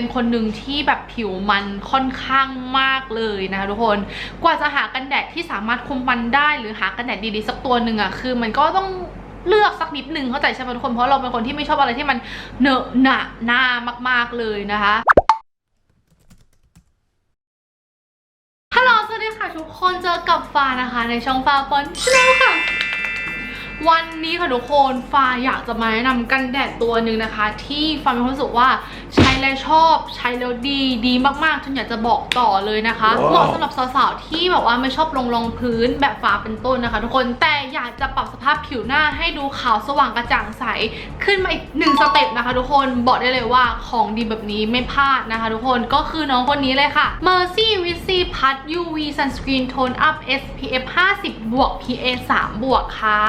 เป็นคนหนึ่งที่แบบผิวมันค่อนข้างมากเลยนะคะทุกคนกว่าจะหากันแดดที่สามารถคุมมันได้ หรือหากันแดดดีๆสักตัวหนึ่งอะคือมันก็ต้องเลือกสักนิดหนึ่งเข้าใจใช่ไหมทุกคนเพราะเราเป็นคนที่ไม่ชอบอะไรที่มันเหนอะหนะหน้ามาก ๆเลยนะคะฮัลโหลสวัสดีค่ะทุกคนเจอกับฟ้านะคะ ในช่องฟ้าปอนชแนลค่ะ วันนี้ค่ะทุกคนฟ้าอยากจะมาแนะนำกันแดดตัวหนึ่งนะคะ ที่ฟ้ามีความรู้สึกว่า แล้วชอบใช้แล้วดีดีมากๆจนอยากจะบอกต่อเลยนะคะว้าวเหมาะสำหรับสาวๆที่แบบว่าไม่ชอบลงรองพื้นแบบฟ้าเป็นต้นนะคะ ทุกคนแต่อยากจะปรับสภาพผิวหน้าให้ดูขาวสว่างกระจ่างใส ขึ้นมาอีกหนึ่งสเต็ปนะคะ ทุกคนบอกได้เลยว่าของดีแบบนี้ไม่พลาดนะคะ ทุกคนก็คือน้องคนนี้เลยค่ะ Mercy w i z y Pad UV Sunscreen Tone Up SPF 50 บวก PA 3 บวกค่ะ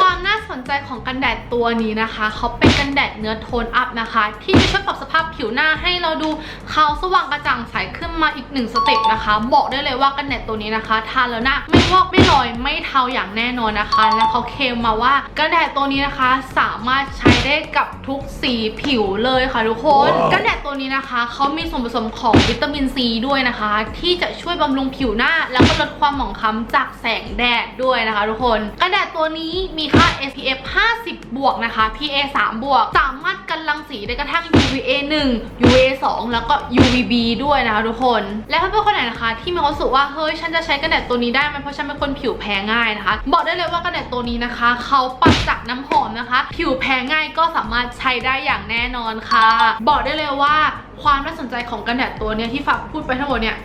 ความน่าสนใจของกันแดดตัวนี้นะคะเขาเป็นกันแดดเนื้อโทนอัพนะคะ ที่จะช่วยปรับสภาพผิวหน้าให้เราดูขาวสว่างกระจ่างใสขึ้นมาอีกหนึ่งสเต็ปนะคะ บอกได้เลยว่ากันแดดตัวนี้นะคะ ทาแล้วหน้าไม่วอกไม่ลอยไม่เทาอย่างแน่นอนนะคะ และเขาเคลมมาว่ากันแดดตัวนี้นะคะสามารถใช้ได้กับทุกสีผิวเลยค่ะทุกคนว้าวกันแดดตัวนี้นะคะเขามีส่วนผสมของวิตามินซีด้วยนะคะ ที่จะช่วยบำรุงผิวหน้า แล้วก็ลดความหมองคล้ำจากแสงแดดด้วยนะคะ ทุกคน กันแดดตัวนี้มีค่า SPF 50 บวกนะคะ PA 3 บวกสามารถกั นรังสีได้กระทั่ง UVA 1 UVA 2 แล้วก็ UVB ด้วยนะคะทุกคน และถ้าเป็นคนไหนนะคะ ที่มีความรู้สึกว่าเฮ้ยฉันจะใช้กันแดดตัวนี้ได้ไหมเพราะฉันเป็นคนผิวแพ้ง่ายนะคะ บอกได้เลยว่ากันแดดตัวนี้นะคะเขาปักจากน้ำหอมนะคะ ผิวแพ้ง่ายก็สามารถใช้ได้อย่างแน่นอนค่ะ บอกได้เลยว่าความน่าสนใจของกันแดดตัวนี้ที่ฝากพูดไปทั้งหมดเนี่ย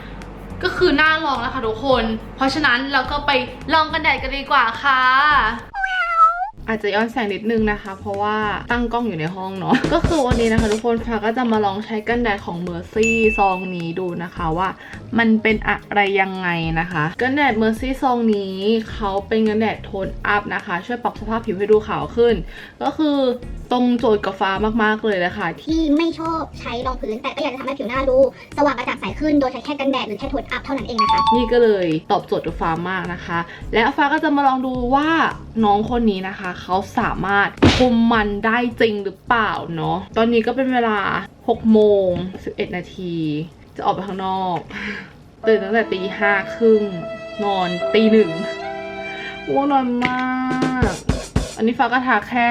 ก็คือน่าลองแล้วค่ะทุกคน เพราะฉะนั้นเราก็ไปลองกันแดดกันดีกว่าค่ะ อาจจะย้อนแสงนิดนึงนะคะ เพราะว่าตั้งกล้องอยู่ในห้องเนาะ ก็คือวันนี้นะคะ ทุกคนฟ้าก็จะมาลองใช้กันแดดของ Mercy ซองนี้ดูนะคะว่า มันเป็นอะไรยังไงนะคะ กันแดด Mercy ซองนี้เขาเป็นกันแดดโทนอัพนะคะ ช่วยปรับสภาพผิวให้ดูขาวขึ้น ก็คือตรงโจทย์กับฟ้ามากๆเลยนะคะที่ไม่ชอบใช้รองพื้นแต่ก็อยากจะทำให้ผิวหน้าดู สว่างกระจ่างใสขึ้นโดยใช้แค่กันแดดหรือแค่โทนอัพเท่านั้นเองนะคะ นี่ก็เลยตอบโจทย์กับฟ้ามากนะคะ และฟ้าก็จะมาลองดูว่าน้องคนนี้นะคะเขาสามารถคุมมันได้จริงหรือเปล่าเนาะตอนนี้ก็เป็นเวลา 6 โมง 11 นาที จะออกไปข้างนอกตื่นตั้งแต่ตีห้าครึ่งนอนตีหนึ่งง่วงนอนมาก อันนี้ฟ้าก็ทาแค่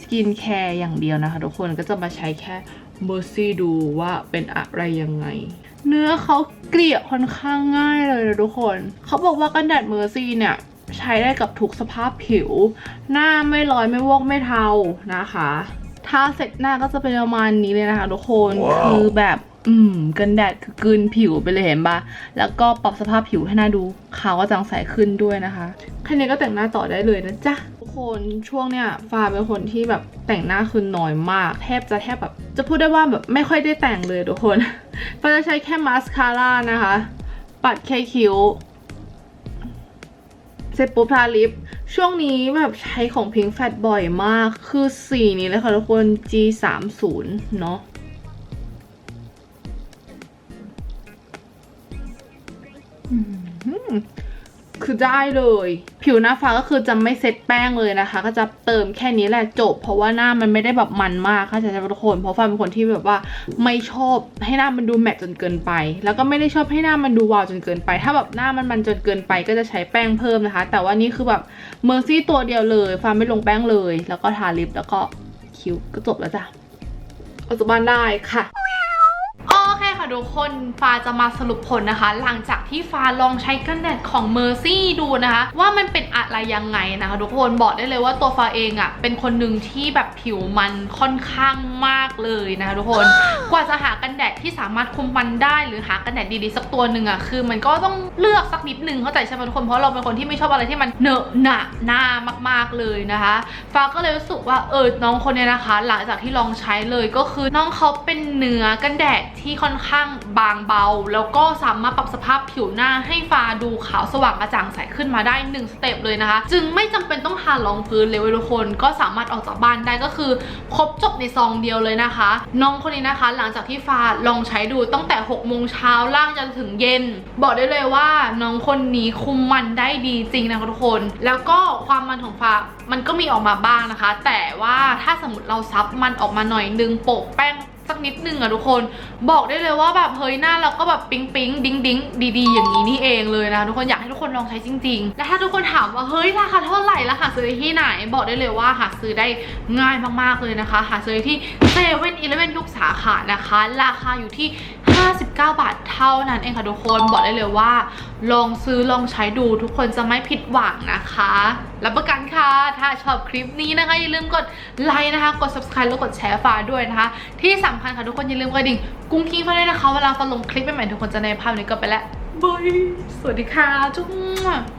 สกินแคร์อย่างเดียวนะคะ ทุกคนก็จะมาใช้แค่เมอร์ซี่ดูว่าเป็นอะไรยังไง เนื้อเขาเกลี่ยค่อนข้างง่ายเลยนะทุกคน เขาบอกว่ากันแดดเมอร์ซี่เนี่ย ใช้ได้กับทุกสภาพผิว หน้าไม่ลอยไม่วอกไม่เทานะคะทาเสร็จหน้าก็จะเป็นประมาณนี้เลยนะคะทุกคนว้าวคือแบบอืมกันแดดคือกลืนผิวไปเลยเห็นปะแล้วก็ปรับสภาพผิวให้หน้าดูขาวกระจ่างใสขึ้นด้วยนะคะแค่นี้ก็แต่งหน้าต่อได้เลยนะจ๊ะทุกคนช่วงเนี้ยฟ้าเป็นคนที่แบบแต่งหน้าคือน้อยมาก แทบจะแทบแบบจะพูดได้ว่าแบบไม่ค่อยได้แต่งเลยทุกคนฟ้าจะใช้แค่มาสคาร่านะคะ ปัดแค่คิ้ว เสร็จปุ๊บทาลิป ช่วงนี้แบบใช้ของพิงแฟตบ่อยมาก คือสีนี้เลยค่ะทุกคน G30 เนาะอืม คือได้เลย ผิวหน้าฟ้าก็คือจะไม่เซ็ตแป้งเลยนะคะ ก็จะเติมแค่นี้แหละจบ เพราะว่าหน้ามันไม่ได้แบบมันมากค่ะจะทุกคนเพราะฟ้าเป็นคนที่แบบว่าไม่ชอบให้หน้ามันดูแมตต์จนเกินไป แล้วก็ไม่ได้ชอบให้หน้ามันดูวาวจนเกินไป ถ้าแบบหน้ามันมันจนเกินไปก็จะใช้แป้งเพิ่มนะคะ แต่ว่านี่คือแบบเมอร์ซี่ตัวเดียวเลยฟ้าไม่ลงแป้งเลย แล้วก็ทาลิปแล้วก็คิ้วก็จบแล้วจ้ะออกจากบ้านได้ค่ะ ค่ะทุกคนฟ้าจะมาสรุปผลนะคะ หลังจากที่ฟ้าลองใช้กันแดดของ Mercy ดูนะคะ ว่ามันเป็นอะไรยังไงนะคะทุกคนบอกได้เลยว่าตัวฟ้าเองอะ่ะเป็นคนหนึ่งที่แบบผิวมันค่อนข้างมากเลยนะคะทุกคน กว่าจะหากันแดดที่สามารถคุมมันได้ หรือหากันแดดดีๆสักตัวหนึ่งอะ่ะคือมันก็ต้องเลือกสักนิดนึงเข้าใจใช่ไหมทุกคนเพราะเราเป็นคนที่ไม่ชอบอะไรที่มันเหนอะหนะหน้ามากๆเลยนะคะ ฟ้าก็เลยรู้สึกว่าเออน้องคนเนี้ยนะคะ หลังจากที่ลองใช้เลยก็คือน้องเขาเป็นเนื้อกันแดดที่ค่อนข้างบางเบา แล้วก็สามารถปรับสภาพผิวหน้าให้ฟ้าดูขาวสว่างกระจ่างใสขึ้นมาได้หนึ่งสเต็ปเลยนะคะ จึงไม่จำเป็นต้องทารองพื้นเลยทุกคนก็สามารถออกจากบ้านได้ก็คือ ครบจบในซองเดียวเลยนะคะ น้องคนนี้นะคะหลังจากที่ฟ้าลองใช้ดูตั้งแต่6โมงเช้าล่างจนถึงเย็น บอกได้เลยว่าน้องคนนี้คุมมันได้ดีจริงนะคะทุกคน แล้วก็ความมันของฟ้ามันก็มีออกมาบ้างนะคะ แต่ว่าถ้าสมมติเราซับมันออกมาหน่อยนึงโปะแป้งสักนิดนึงอะทุกคนบอกได้เลยว่าแบบเฮ้ยหน้าเราก็แบบปิ๊งปิ๊งดิ้งดิ้งดีๆ อย่างนี้นี่เองเลยนะทุกคนอยากให้ทุก คนลองใช้จริง ๆ และถ้าทุกคนถามว่าเฮ้ยราคาเท่าไหร่ราคาซื้อที่ไหน บอกได้เลยว่าหาซื้อได้ง่ายมากๆเลยนะคะ หาซื้อที่เซเว่นอีเลฟเว่นทุกสาขานะคะ ราคาอยู่ที่ 59 บาทเท่านั้นเองค่ะทุกคนบอกได้เลยว่า ลองซื้อลองใช้ดูทุกคนจะไม่ผิดหวังนะคะรับประกันค่ะ ถ้าชอบคลิปนี้นะคะ อย่าลืมกดไลค์นะคะ กด subscribe แล้วกดแชร์ฝาด้วยนะคะ ที่สำคัญค่ะทุกคนอย่าลืมกระดิ่งกุ้งกิ้งมาด้วยนะคะ เวลาตอนลงคลิปใหม่ๆทุกคนจะในภาพนี้ก็ไปแล้ว บาย สวัสดีค่ะ จุ๊บ